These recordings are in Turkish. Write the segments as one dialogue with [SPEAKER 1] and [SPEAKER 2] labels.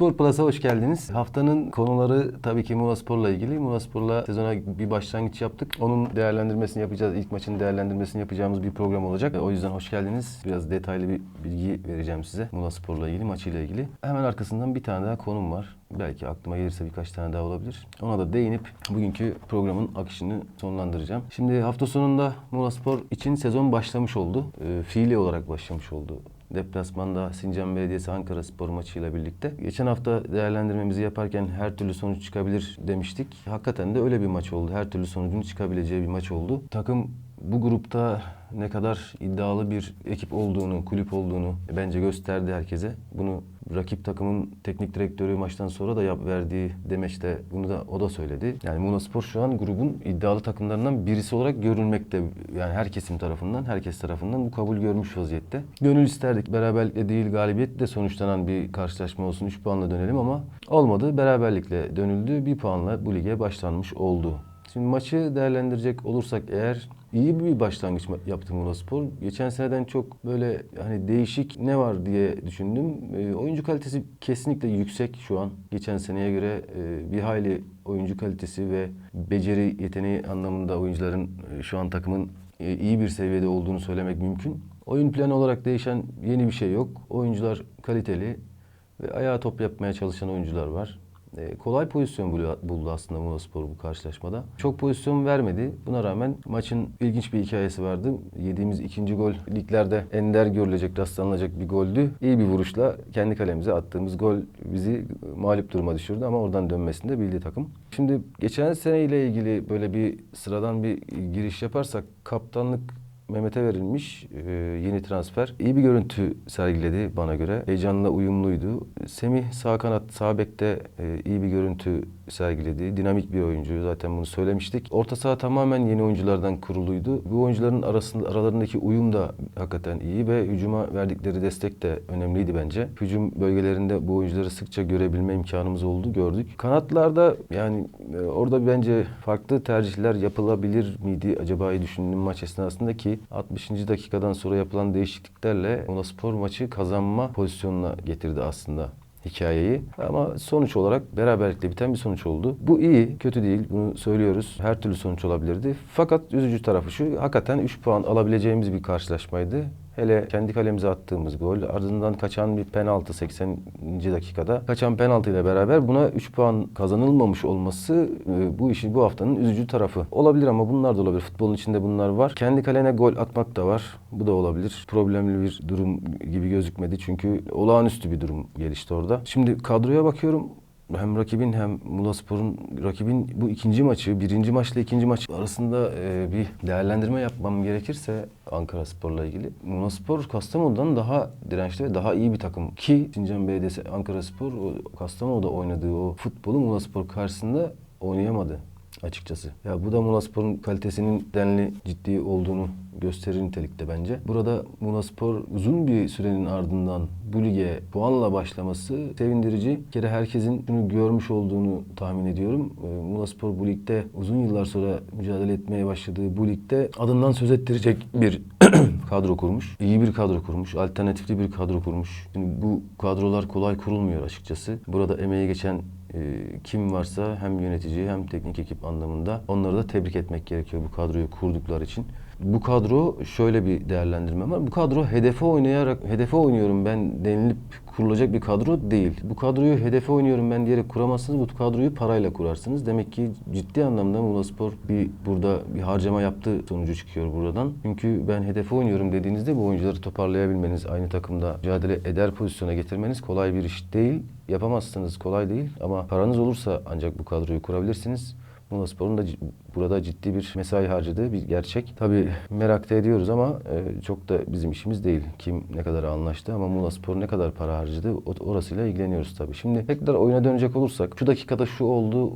[SPEAKER 1] Spor Plus'a hoş geldiniz. Haftanın konuları tabii ki Muğla Spor'la ilgili. Muğla Spor'la sezona bir başlangıç yaptık. Onun değerlendirmesini yapacağız. İlk maçın değerlendirmesini yapacağımız bir program olacak. O yüzden hoş geldiniz. Biraz detaylı bir bilgi vereceğim size Muğla Spor'la ilgili, maçıyla ilgili. Hemen arkasından bir tane daha konum var. Belki aklıma gelirse birkaç tane daha olabilir. Ona da değinip bugünkü programın akışını sonlandıracağım. Şimdi hafta sonunda Muğla Spor için sezon başlamış oldu. Ee, fiili olarak başlamış oldu. Deplasmanda Sincan Belediyesi Ankara Spor maçıyla birlikte. Geçen hafta değerlendirmemizi yaparken her türlü sonuç çıkabilir demiştik. Hakikaten de öyle bir maç oldu. Her türlü sonucun çıkabileceği bir maç oldu. Takım bu grupta ne kadar iddialı bir ekip olduğunu, kulüp olduğunu bence gösterdi herkese. Bunu rakip takımın teknik direktörü maçtan sonra da yap verdiği demeçte bunu da o da söyledi. Yani Muğla Spor şu an grubun iddialı takımlarından birisi olarak görülmekte. Yani her kesim tarafından, herkes tarafından bu kabul görmüş vaziyette. Gönül isterdik beraberlikle değil galibiyetle sonuçlanan bir karşılaşma olsun. 3 puanla dönelim ama olmadı. Beraberlikle dönüldü. Bir puanla bu lige başlanmış oldu. Şimdi maçı değerlendirecek olursak eğer iyi bir başlangıç yaptı Muğlaspor. Geçen seneden çok böyle hani değişik ne var diye düşündüm. E, oyuncu kalitesi kesinlikle yüksek şu an. Geçen seneye göre e, bir hayli oyuncu kalitesi ve beceri yeteneği anlamında oyuncuların e, şu an takımın e, iyi bir seviyede olduğunu söylemek mümkün. Oyun planı olarak değişen yeni bir şey yok. Oyuncular kaliteli ve ayağa top yapmaya çalışan oyuncular var. E, kolay pozisyon buldu aslında Muğlaspor bu karşılaşmada. Çok pozisyon vermedi. Buna rağmen maçın ilginç bir hikayesi vardı. Yediğimiz ikinci gol liglerde ender görülecek, rastlanılacak bir goldü. İyi bir vuruşla kendi kalemize attığımız gol bizi mağlup duruma düşürdü ama oradan dönmesini de bildi takım. Şimdi geçen seneyle ilgili böyle bir sıradan bir giriş yaparsak kaptanlık Mehmet'e verilmiş e, yeni transfer. İyi bir görüntü sergiledi bana göre. Heyecanla uyumluydu. Semih sağ kanat, sağ bekte e, iyi bir görüntü sergiledi. Dinamik bir oyuncu. Zaten bunu söylemiştik. Orta saha tamamen yeni oyunculardan kuruluydu. Bu oyuncuların arasında aralarındaki uyum da hakikaten iyi ve hücuma verdikleri destek de önemliydi bence. Hücum bölgelerinde bu oyuncuları sıkça görebilme imkanımız oldu, gördük. Kanatlarda yani e, orada bence farklı tercihler yapılabilir miydi acaba diye düşündüm maç esnasında ki 60. dakikadan sonra yapılan değişikliklerle Ona Spor maçı kazanma pozisyonuna getirdi aslında hikayeyi. Ama sonuç olarak beraberlikle biten bir sonuç oldu. Bu iyi, kötü değil. Bunu söylüyoruz. Her türlü sonuç olabilirdi. Fakat üzücü tarafı şu, hakikaten 3 puan alabileceğimiz bir karşılaşmaydı. Hele kendi kalemize attığımız gol, ardından kaçan bir penaltı 80. dakikada. Kaçan penaltı ile beraber buna 3 puan kazanılmamış olması e, bu işin bu haftanın üzücü tarafı. Olabilir ama bunlar da olabilir. Futbolun içinde bunlar var. Kendi kalene gol atmak da var. Bu da olabilir. Problemli bir durum gibi gözükmedi çünkü olağanüstü bir durum gelişti orada. Şimdi kadroya bakıyorum hem rakibin hem Mulaspor'un rakibin bu ikinci maçı, birinci maçla ikinci maç arasında e, bir değerlendirme yapmam gerekirse Ankara Spor'la ilgili. Mulaspor Kastamonu'dan daha dirençli ve daha iyi bir takım. Ki Sincan Belediyesi Ankara Spor Kastamonu'da oynadığı o futbolu Mulaspor karşısında oynayamadı açıkçası. Ya bu da Muğlaspor'un kalitesinin denli ciddi olduğunu gösterir nitelikte bence. Burada Muğlaspor uzun bir sürenin ardından bu lige puanla başlaması sevindirici. Bir kere herkesin şunu görmüş olduğunu tahmin ediyorum. Ee, Muğlaspor bu ligde uzun yıllar sonra mücadele etmeye başladığı bu ligde adından söz ettirecek bir kadro kurmuş. İyi bir kadro kurmuş. Alternatifli bir kadro kurmuş. Şimdi bu kadrolar kolay kurulmuyor açıkçası. Burada emeği geçen kim varsa hem yönetici hem teknik ekip anlamında onları da tebrik etmek gerekiyor bu kadroyu kurdukları için. Bu kadro şöyle bir değerlendirme var. Bu kadro hedefe oynayarak hedefe oynuyorum ben denilip kurulacak bir kadro değil. Bu kadroyu hedefe oynuyorum ben diyerek kuramazsınız. Bu kadroyu parayla kurarsınız. Demek ki ciddi anlamda Muğlaspor bir burada bir harcama yaptığı sonucu çıkıyor buradan. Çünkü ben hedefe oynuyorum dediğinizde bu oyuncuları toparlayabilmeniz, aynı takımda mücadele eder pozisyona getirmeniz kolay bir iş değil. Yapamazsınız, kolay değil. Ama paranız olursa ancak bu kadroyu kurabilirsiniz. Muğlaspor'un da burada ciddi bir mesai harcadığı bir gerçek. Tabii merak da ediyoruz ama e, çok da bizim işimiz değil. Kim ne kadar anlaştı ama Muğlaspor ne kadar para harcadı orasıyla ilgileniyoruz tabii. Şimdi tekrar oyuna dönecek olursak şu dakikada şu oldu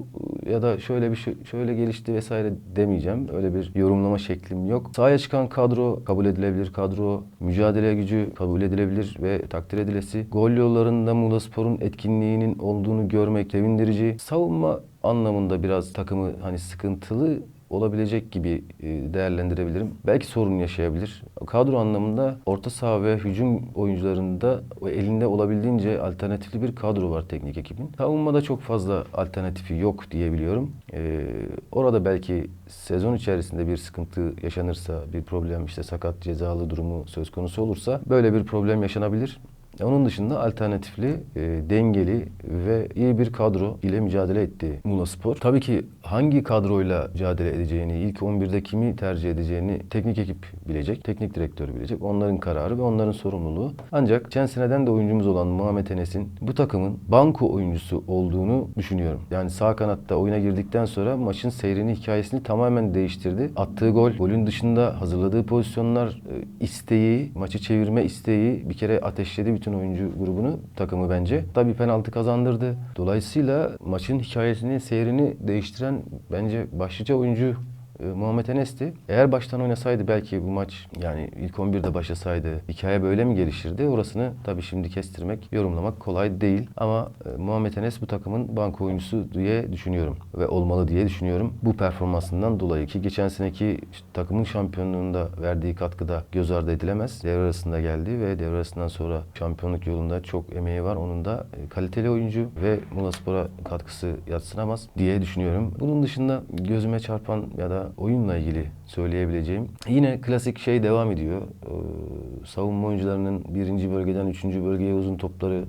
[SPEAKER 1] ya da şöyle bir şey şöyle gelişti vesaire demeyeceğim. Öyle bir yorumlama şeklim yok. Sahaya çıkan kadro kabul edilebilir kadro. Mücadele gücü kabul edilebilir ve takdir edilesi. Gol yollarında Muğlaspor'un etkinliğinin olduğunu görmek sevindirici. Savunma anlamında biraz takımı hani sıkıntılı olabilecek gibi e, değerlendirebilirim. Belki sorun yaşayabilir. Kadro anlamında orta saha ve hücum oyuncularında elinde olabildiğince alternatifli bir kadro var teknik ekibin. Savunmada çok fazla alternatifi yok diyebiliyorum. Ee, orada belki sezon içerisinde bir sıkıntı yaşanırsa, bir problem işte sakat cezalı durumu söz konusu olursa böyle bir problem yaşanabilir. Onun dışında alternatifli, e, dengeli ve iyi bir kadro ile mücadele etti Muğla Spor. Tabii ki hangi kadroyla mücadele edeceğini, ilk 11'de kimi tercih edeceğini teknik ekip bilecek, teknik direktör bilecek. Onların kararı ve onların sorumluluğu. Ancak geçen seneden de oyuncumuz olan Muhammed Enes'in bu takımın banko oyuncusu olduğunu düşünüyorum. Yani sağ kanatta oyuna girdikten sonra maçın seyrini, hikayesini tamamen değiştirdi. Attığı gol, golün dışında hazırladığı pozisyonlar, e, isteği, maçı çevirme isteği bir kere ateşledi bütün oyuncu grubunu, takımı bence. Tabii penaltı kazandırdı. Dolayısıyla maçın hikayesini, seyrini değiştiren bence başlıca oyuncu e, Muhammed Enes'ti. Eğer baştan oynasaydı belki bu maç yani ilk 11'de başlasaydı hikaye böyle mi gelişirdi? Orasını tabii şimdi kestirmek, yorumlamak kolay değil. Ama e, Muhammed Enes bu takımın banko oyuncusu diye düşünüyorum ve olmalı diye düşünüyorum. Bu performansından dolayı ki geçen seneki işte takımın şampiyonluğunda verdiği katkıda göz ardı edilemez. Devre arasında geldi ve devre arasından sonra şampiyonluk yolunda çok emeği var. Onun da e, kaliteli oyuncu ve Muğla Spor'a katkısı yatsınamaz diye düşünüyorum. Bunun dışında gözüme çarpan ya da oyunla ilgili söyleyebileceğim. Yine klasik şey devam ediyor. Ee, savunma oyuncularının birinci bölgeden üçüncü bölgeye uzun topları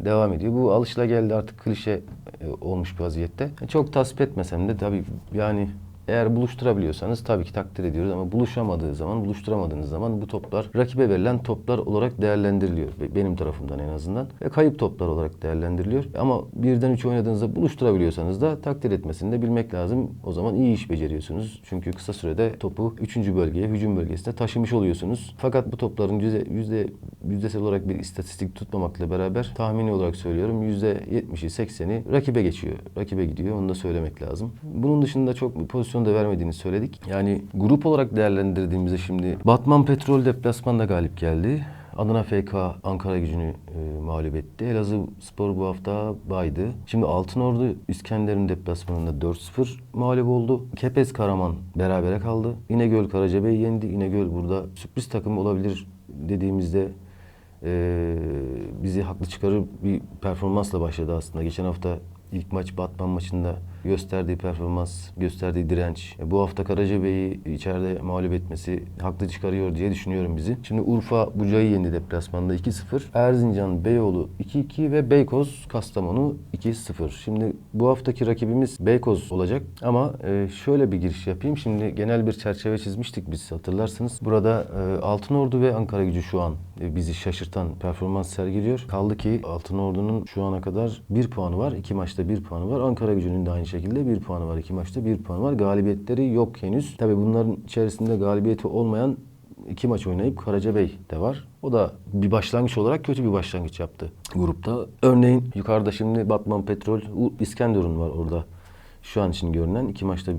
[SPEAKER 1] devam ediyor. Bu alışılageldi artık klişe e, olmuş bir vaziyette. Çok tasvip etmesem de tabii yani eğer buluşturabiliyorsanız tabii ki takdir ediyoruz ama buluşamadığı zaman, buluşturamadığınız zaman bu toplar rakibe verilen toplar olarak değerlendiriliyor. Be- Benim tarafımdan en azından. Ve kayıp toplar olarak değerlendiriliyor. Ama birden üç oynadığınızda buluşturabiliyorsanız da takdir etmesini de bilmek lazım. O zaman iyi iş beceriyorsunuz. Çünkü kısa sürede topu üçüncü bölgeye, hücum bölgesine taşımış oluyorsunuz. Fakat bu topların yüzde, yüzde, yüzdesel olarak bir istatistik tutmamakla beraber tahmini olarak söylüyorum yüzde yetmişi, sekseni rakibe geçiyor. Rakibe gidiyor. Onu da söylemek lazım. Bunun dışında çok bir pozisyon da vermediğini söyledik. Yani grup olarak değerlendirdiğimizde şimdi Batman Petrol deplasmanda galip geldi. Adana FK Ankara gücünü e, mağlup etti. Elazığ Spor bu hafta baydı. Şimdi Altınordu İskenderun deplasmanında 4-0 mağlup oldu. Kepez Karaman berabere kaldı. İnegöl Karacabey yendi. İnegöl burada sürpriz takım olabilir dediğimizde e, bizi haklı çıkarır bir performansla başladı aslında. Geçen hafta ilk maç Batman maçında gösterdiği performans, gösterdiği direnç. E, Bu hafta Karacabey'i içeride mağlup etmesi haklı çıkarıyor diye düşünüyorum bizi. Şimdi Urfa Buca'yı yendi deplasmanda 2-0. Erzincan Beyoğlu 2-2 ve Beykoz Kastamonu 2-0. Şimdi bu haftaki rakibimiz Beykoz olacak ama e, şöyle bir giriş yapayım. Şimdi genel bir çerçeve çizmiştik biz hatırlarsınız. Burada e, Altınordu ve Ankara gücü şu an bizi şaşırtan performans sergiliyor. Kaldı ki Altınordu'nun şu ana kadar bir puanı var. iki maçta bir puanı var. Ankara gücünün de aynı şekilde bir puanı var. iki maçta bir puanı var. Galibiyetleri yok henüz. Tabii bunların içerisinde galibiyeti olmayan iki maç oynayıp Karacabey de var. O da bir başlangıç olarak kötü bir başlangıç yaptı grupta. Örneğin yukarıda şimdi Batman Petrol, İskenderun var orada. Şu an için görünen iki maçta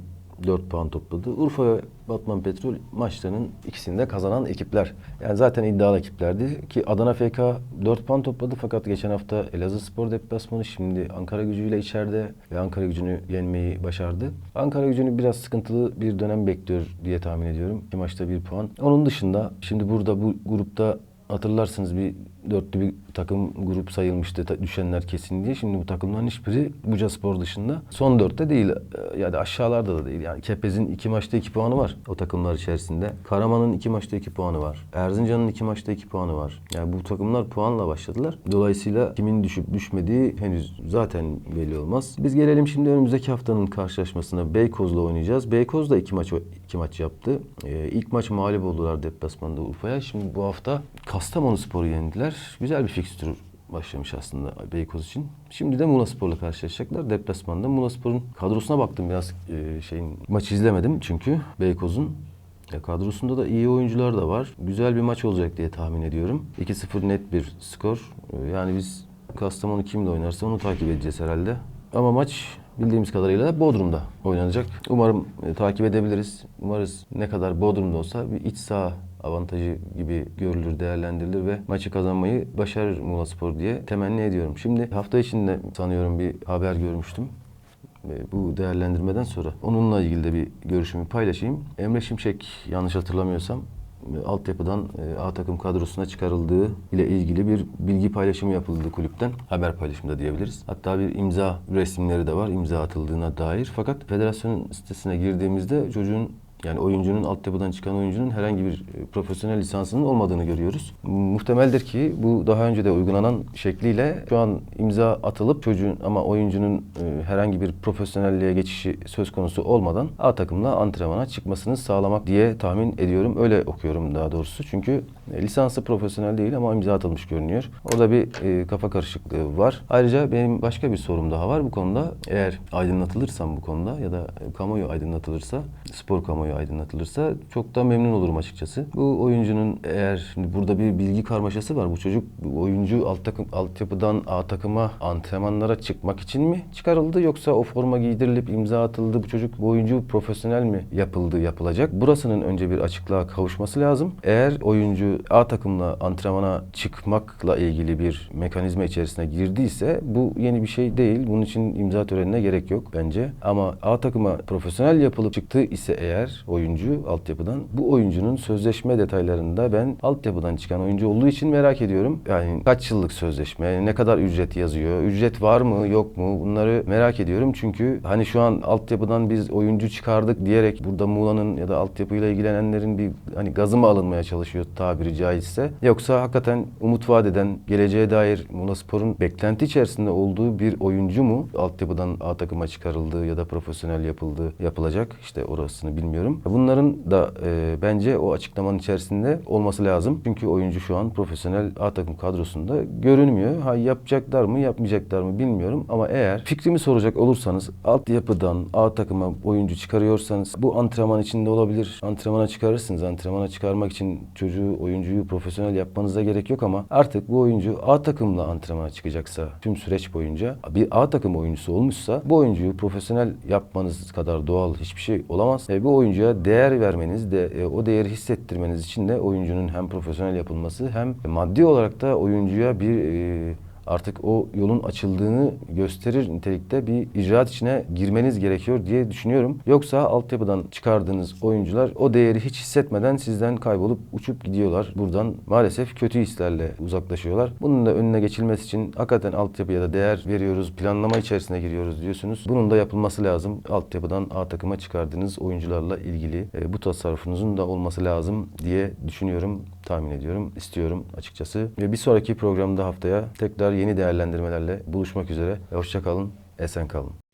[SPEAKER 1] 4 puan topladı. Urfa ve Batman Petrol maçlarının ikisini de kazanan ekipler. Yani zaten iddialı ekiplerdi ki Adana FK 4 puan topladı fakat geçen hafta Elazığ Spor deplasmanı şimdi Ankara gücüyle içeride ve Ankara gücünü yenmeyi başardı. Ankara gücünü biraz sıkıntılı bir dönem bekliyor diye tahmin ediyorum. İki maçta bir puan. Onun dışında şimdi burada bu grupta hatırlarsınız bir dörtlü bir takım grup sayılmıştı düşenler kesin diye. Şimdi bu takımların hiçbiri Buca Spor dışında. Son dörtte değil e, ya da aşağılarda da değil. Yani Kepez'in iki maçta iki puanı var o takımlar içerisinde. Karaman'ın iki maçta iki puanı var. Erzincan'ın iki maçta iki puanı var. Yani bu takımlar puanla başladılar. Dolayısıyla kimin düşüp düşmediği henüz zaten belli olmaz. Biz gelelim şimdi önümüzdeki haftanın karşılaşmasına. Beykoz'la oynayacağız. Beykoz da iki maç iki maç yaptı. Ee, ilk maç mağlup oldular deplasmanda Urfa'ya. Şimdi bu hafta Kastamonu Spor'u yendiler. Güzel bir fikstür başlamış aslında Beykoz için. Şimdi de Muğla Spor'la karşılaşacaklar. Deplasmanda Muğla Spor'un kadrosuna baktım biraz e, şeyin maçı izlemedim çünkü Beykoz'un ya kadrosunda da iyi oyuncular da var. Güzel bir maç olacak diye tahmin ediyorum. 2-0 net bir skor. Ee, Yani biz Kastamonu kimle oynarsa onu takip edeceğiz herhalde. Ama maç bildiğimiz kadarıyla Bodrum'da oynanacak. Umarım e, takip edebiliriz. Umarız ne kadar Bodrum'da olsa bir iç saha avantajı gibi görülür, değerlendirilir ve maçı kazanmayı başarır Muğla Spor diye temenni ediyorum. Şimdi hafta içinde sanıyorum bir haber görmüştüm. e, bu değerlendirmeden sonra onunla ilgili de bir görüşümü paylaşayım. Emre Şimşek yanlış hatırlamıyorsam altyapıdan e, A takım kadrosuna çıkarıldığı ile ilgili bir bilgi paylaşımı yapıldı kulüpten. Haber paylaşımı da diyebiliriz. Hatta bir imza resimleri de var imza atıldığına dair. Fakat federasyonun sitesine girdiğimizde çocuğun yani oyuncunun altyapıdan çıkan oyuncunun herhangi bir e, profesyonel lisansının olmadığını görüyoruz. Muhtemeldir ki bu daha önce de uygulanan şekliyle şu an imza atılıp çocuğun ama oyuncunun e, herhangi bir profesyonelliğe geçişi söz konusu olmadan A takımla antrenmana çıkmasını sağlamak diye tahmin ediyorum. Öyle okuyorum daha doğrusu. Çünkü e, lisansı profesyonel değil ama imza atılmış görünüyor. Orada bir kafa karışıklığı var. Ayrıca benim başka bir sorum daha var bu konuda. Eğer aydınlatılırsam bu konuda ya da kamuoyu aydınlatılırsa, spor kamuoyu aydınlatılırsa çok da memnun olurum açıkçası. Bu oyuncunun eğer şimdi burada bir bilgi karmaşası var. Bu çocuk bu oyuncu alt takım altyapıdan A takıma antrenmanlara çıkmak için mi çıkarıldı yoksa o forma giydirilip imza atıldı bu çocuk bu oyuncu profesyonel mi yapıldı yapılacak? Burasının önce bir açıklığa kavuşması lazım. Eğer oyuncu A takımla antrenmana çıkmakla ilgili bir mekanizma içerisine girdiyse bu yeni bir şey değil. Bunun için imza törenine gerek yok bence. Ama A takıma profesyonel yapılıp çıktı ise eğer oyuncu altyapıdan bu oyuncunun sözleşme detaylarında ben altyapıdan çıkan oyuncu olduğu için merak ediyorum. Yani kaç yıllık sözleşme, ne kadar ücret yazıyor, ücret var mı yok mu bunları merak ediyorum. Çünkü hani şu an altyapıdan biz oyuncu çıkardık diyerek burada Muğla'nın ya da altyapıyla ilgilenenlerin bir hani gazı mı alınmaya çalışıyor tabiri caizse. Yoksa hakikaten umut vaat eden, geleceğe dair Muğla Spor'un beklenti içerisinde olduğu bir oyuncu mu altyapıdan A takıma çıkarıldığı ya da profesyonel yapıldığı yapılacak işte orasını bilmiyorum. Bunların da e, bence o açıklamanın içerisinde olması lazım. Çünkü oyuncu şu an profesyonel A takım kadrosunda görünmüyor. Ha yapacaklar mı yapmayacaklar mı bilmiyorum ama eğer fikrimi soracak olursanız altyapıdan A takıma oyuncu çıkarıyorsanız bu antrenman içinde olabilir. Antrenmana çıkarırsınız. Antrenmana çıkarmak için çocuğu, oyuncuyu profesyonel yapmanıza gerek yok ama artık bu oyuncu A takımla antrenmana çıkacaksa tüm süreç boyunca bir A takım oyuncusu olmuşsa bu oyuncuyu profesyonel yapmanız kadar doğal hiçbir şey olamaz. E, bu oyuncuya değer vermeniz de e, o değeri hissettirmeniz için de oyuncunun hem profesyonel yapılması hem maddi olarak da oyuncuya bir e, artık o yolun açıldığını gösterir nitelikte bir icraat içine girmeniz gerekiyor diye düşünüyorum. Yoksa altyapıdan çıkardığınız oyuncular o değeri hiç hissetmeden sizden kaybolup uçup gidiyorlar. Buradan maalesef kötü hislerle uzaklaşıyorlar. Bunun da önüne geçilmesi için hakikaten altyapıya da değer veriyoruz, planlama içerisine giriyoruz diyorsunuz. Bunun da yapılması lazım. Altyapıdan A takıma çıkardığınız oyuncularla ilgili e, bu tasarrufunuzun da olması lazım diye düşünüyorum tahmin ediyorum, istiyorum açıkçası. Ve bir sonraki programda haftaya tekrar yeni değerlendirmelerle buluşmak üzere. Hoşça kalın, esen kalın.